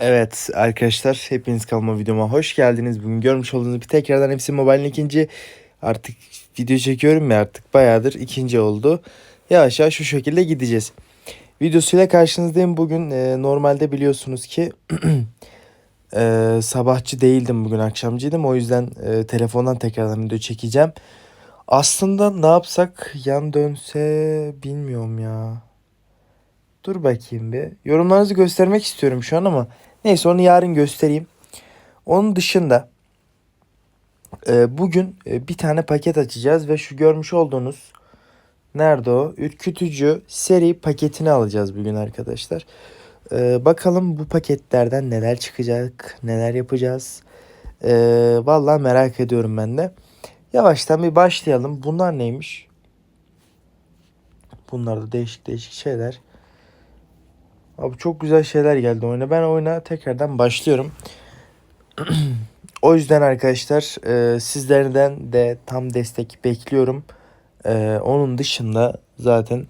Evet arkadaşlar hepiniz kalma videoma hoş geldiniz. Bugün görmüş olduğunuz gibi tekrardan hepsi mobile'in ikinci artık video çekiyorum ya artık bayağıdır ikinci oldu. Yavaş yavaş şu şekilde gideceğiz. Videosuyla karşınızdayım. Bugün e, normalde biliyorsunuz ki e, sabahçı değildim bugün akşamcıydım. O yüzden e, telefondan tekrardan video çekeceğim. Aslında ne yapsak yan dönse bilmiyorum ya. Dur bakayım bir. Yorumlarınızı göstermek istiyorum şu an ama neyse onu yarın göstereyim. Onun dışında e, bugün e, bir tane paket açacağız ve şu görmüş olduğunuz nerede o? Ürkütücü seri paketini alacağız bugün arkadaşlar. E, bakalım bu paketlerden neler çıkacak, neler yapacağız. E, vallahi merak ediyorum ben de. Yavaştan bir başlayalım. Bunlar neymiş? Bunlar da değişik değişik şeyler. Abi çok güzel şeyler geldi oyuna. Ben oyuna tekrardan başlıyorum. o yüzden arkadaşlar e, sizlerden de tam destek bekliyorum. E, onun dışında zaten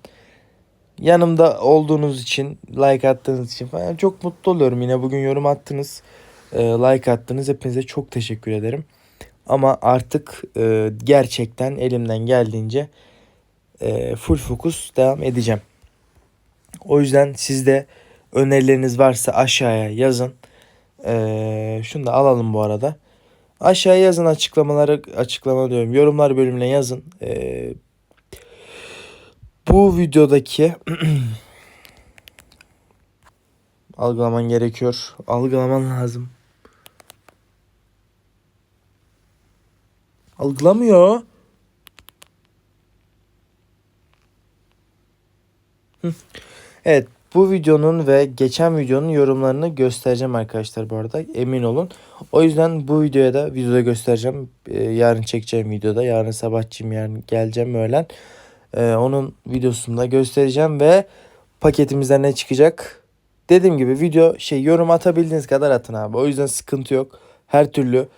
yanımda olduğunuz için, like attığınız için falan çok mutlu oluyorum. Yine bugün yorum attınız, e, like attınız. Hepinize çok teşekkür ederim. Ama artık e, gerçekten elimden geldiğince e, full fokus devam edeceğim. O yüzden siz de önerileriniz varsa aşağıya yazın. Ee, şunu da alalım bu arada. Aşağıya yazın açıklamaları açıklama diyorum. Yorumlar bölümüne yazın. Ee, bu videodaki algılaman gerekiyor. Algılaman lazım. Algılamıyor. Hı. Evet bu videonun ve geçen videonun yorumlarını göstereceğim arkadaşlar bu arada emin olun. O yüzden bu videoya da videoda göstereceğim. Ee, yarın çekeceğim videoda. Yarın sabahçıyım yarın geleceğim öğlen. Ee, onun videosunu da göstereceğim ve paketimizden ne çıkacak? Dediğim gibi video şey yorum atabildiğiniz kadar atın abi. O yüzden sıkıntı yok. Her türlü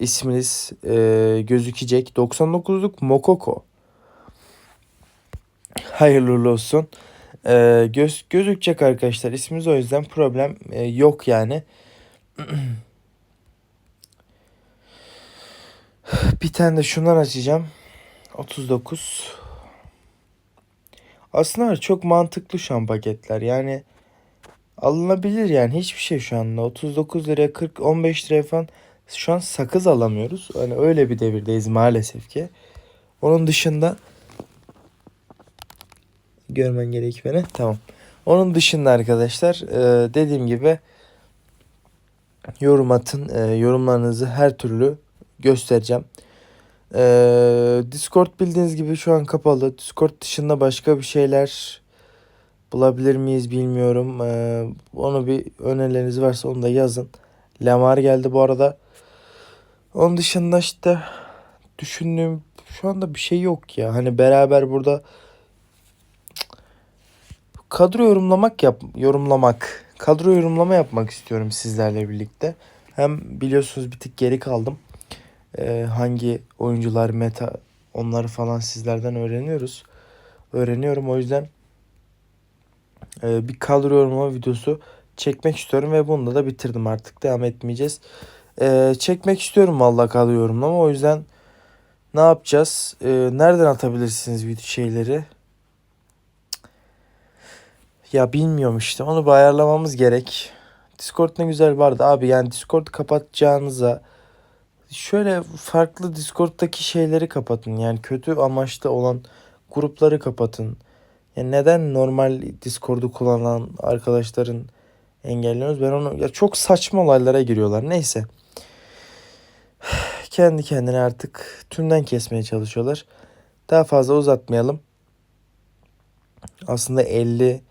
isminiz e, gözükecek. 99'luk Mokoko. Hayırlı olsun. Ee, göz, gözükecek arkadaşlar ismimiz o yüzden problem e, yok yani. bir tane de şundan açacağım. 39. Aslında çok mantıklı şu an paketler. Yani alınabilir yani hiçbir şey şu anda. 39 liraya 40 15 liraya falan şu an sakız alamıyoruz. Hani öyle bir devirdeyiz maalesef ki. Onun dışında görmen gerek beni. Tamam. Onun dışında arkadaşlar e, dediğim gibi yorum atın. E, yorumlarınızı her türlü göstereceğim. E, Discord bildiğiniz gibi şu an kapalı. Discord dışında başka bir şeyler bulabilir miyiz bilmiyorum. Onu bir önerileriniz varsa onu da yazın. Lamar geldi bu arada. Onun dışında işte düşündüğüm şu anda bir şey yok ya. Hani beraber burada kadro yorumlamak yap yorumlamak kadro yorumlama yapmak istiyorum sizlerle birlikte. Hem biliyorsunuz bir tık geri kaldım. Ee, hangi oyuncular meta onları falan sizlerden öğreniyoruz. Öğreniyorum o yüzden e, bir kadro yorumlama videosu çekmek istiyorum ve bunu da bitirdim artık. Devam etmeyeceğiz. Ee, çekmek istiyorum vallahi kadro yorumlama. O yüzden ne yapacağız? Ee, nereden atabilirsiniz video şeyleri? Ya bilmiyorum işte onu bir ayarlamamız gerek. Discord ne güzel vardı abi yani Discord kapatacağınıza şöyle farklı Discord'daki şeyleri kapatın. Yani kötü amaçlı olan grupları kapatın. Yani neden normal Discord'u kullanan arkadaşların engelliyoruz? Ben onu ya çok saçma olaylara giriyorlar. Neyse. Kendi kendine artık tümden kesmeye çalışıyorlar. Daha fazla uzatmayalım. Aslında 50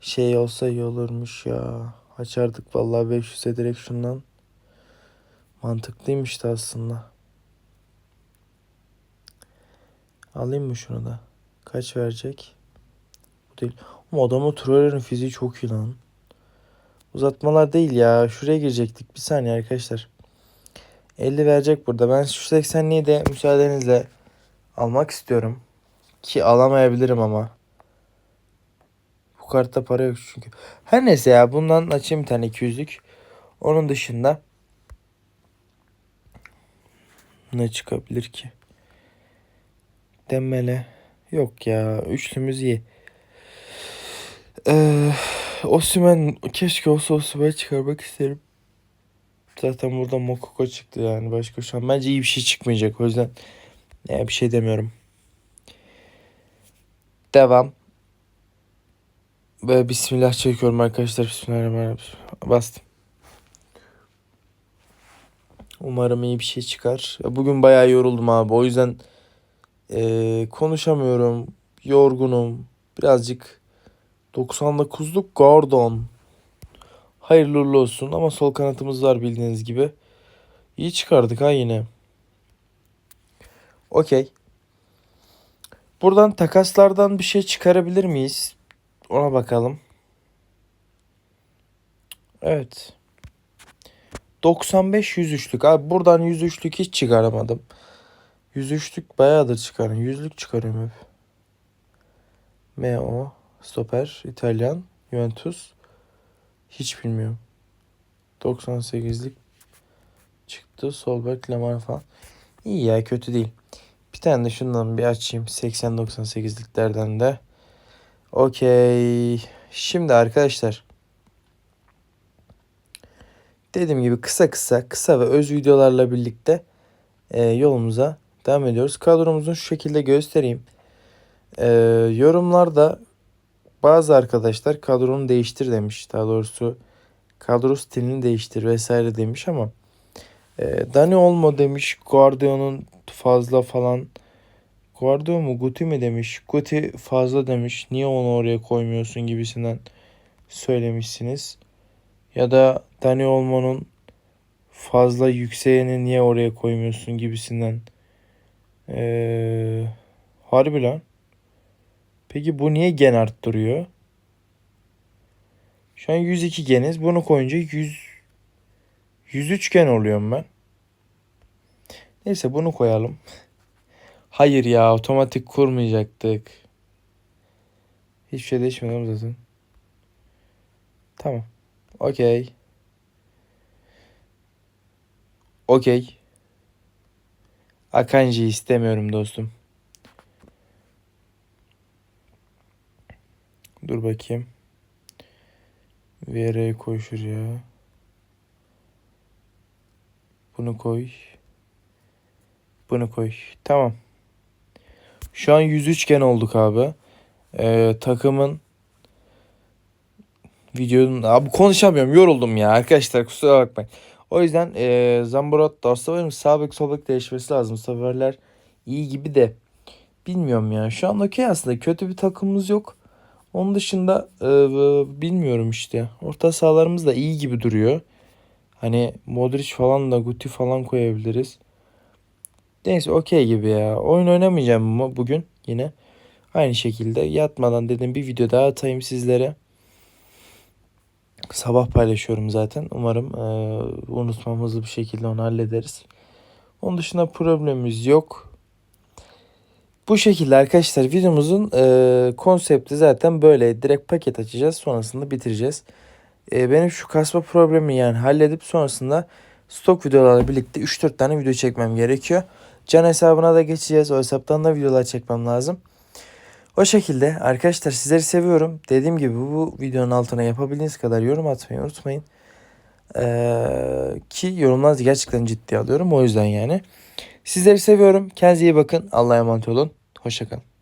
şey olsa iyi olurmuş ya. Açardık vallahi 500'e direkt şundan. Mantıklıymış da aslında. Alayım mı şunu da? Kaç verecek? Bu değil. Ama adamın trollerin fiziği çok iyi lan. Uzatmalar değil ya. Şuraya girecektik. Bir saniye arkadaşlar. 50 verecek burada. Ben şu 80'liği de müsaadenizle almak istiyorum. Ki alamayabilirim ama. Bu kartta para yok çünkü. Her neyse ya bundan açayım bir tane 200'lük. Onun dışında ne çıkabilir ki? Dembele yok ya. Üçlümüz iyi. Ee, Osimhen keşke olsa Osimhen çıkarmak isterim. Zaten burada Mokoko çıktı yani başka şu an. Bence iyi bir şey çıkmayacak o yüzden ya bir şey demiyorum. Devam. Böyle bismillah çekiyorum arkadaşlar. Bismillahirrahmanirrahim. Bastım. Umarım iyi bir şey çıkar. Bugün bayağı yoruldum abi. O yüzden eee, konuşamıyorum. Yorgunum. Birazcık 99'luk Gordon. Hayırlı olsun ama sol kanatımız var bildiğiniz gibi. İyi çıkardık ha yine. Okey. Buradan takaslardan bir şey çıkarabilir miyiz? Ona bakalım. Evet. 95 103'lük. Abi buradan 103'lük hiç çıkaramadım. 103'lük bayağıdır çıkarım. 100'lük çıkarıyorum hep. MO stoper İtalyan Juventus hiç bilmiyorum. 98'lik çıktı. Sol bek Lamar falan. İyi ya kötü değil. Bir tane de şundan bir açayım. 80-98'liklerden de. Okey. Şimdi arkadaşlar. Dediğim gibi kısa kısa kısa ve öz videolarla birlikte e, yolumuza devam ediyoruz. Kadromuzu şu şekilde göstereyim. E, yorumlarda bazı arkadaşlar kadronu değiştir demiş. Daha doğrusu kadro stilini değiştir vesaire demiş ama e, Dani Olmo demiş. Guardiola'nın fazla falan. Guardiola mu Guti mi demiş. Guti fazla demiş. Niye onu oraya koymuyorsun gibisinden söylemişsiniz. Ya da Dani Olmo'nun fazla yükseğeni niye oraya koymuyorsun gibisinden. Ee, harbi lan. Peki bu niye gen arttırıyor? Şu an 102 geniz. Bunu koyunca 100 103 gen oluyorum ben. Neyse bunu koyalım. Hayır ya otomatik kurmayacaktık. Hiçbir şey değişmedi oğlum zaten. Tamam. Okey. Okey. Akanji istemiyorum dostum. Dur bakayım. Vieira'yı koy şuraya. Bunu koy. Bunu koy. Tamam. Şu an 103 gen olduk abi. Ee, takımın videonun abi konuşamıyorum yoruldum ya arkadaşlar kusura bakmayın. O yüzden e, Zamborot Darstavar'ın sağ bek sol bek değişmesi lazım. Seferler iyi gibi de bilmiyorum ya. Şu an okey aslında kötü bir takımımız yok. Onun dışında e, bilmiyorum işte. Orta sahalarımız da iyi gibi duruyor. Hani Modric falan da Guti falan koyabiliriz. Neyse okey gibi ya. Oyun oynamayacağım ama bugün yine. Aynı şekilde yatmadan dedim bir video daha atayım sizlere. Sabah paylaşıyorum zaten. Umarım e, unutmam hızlı bir şekilde onu hallederiz. Onun dışında problemimiz yok. Bu şekilde arkadaşlar videomuzun e, konsepti zaten böyle. Direkt paket açacağız. Sonrasında bitireceğiz. E, benim şu kasma problemi yani halledip sonrasında stok videolarla birlikte 3-4 tane video çekmem gerekiyor. Can hesabına da geçeceğiz. O hesaptan da videolar çekmem lazım. O şekilde arkadaşlar sizleri seviyorum. Dediğim gibi bu videonun altına yapabildiğiniz kadar yorum atmayı unutmayın. Ee, ki yorumlarınızı gerçekten ciddiye alıyorum. O yüzden yani. Sizleri seviyorum. Kendinize iyi bakın. Allah'a emanet olun. Hoşçakalın.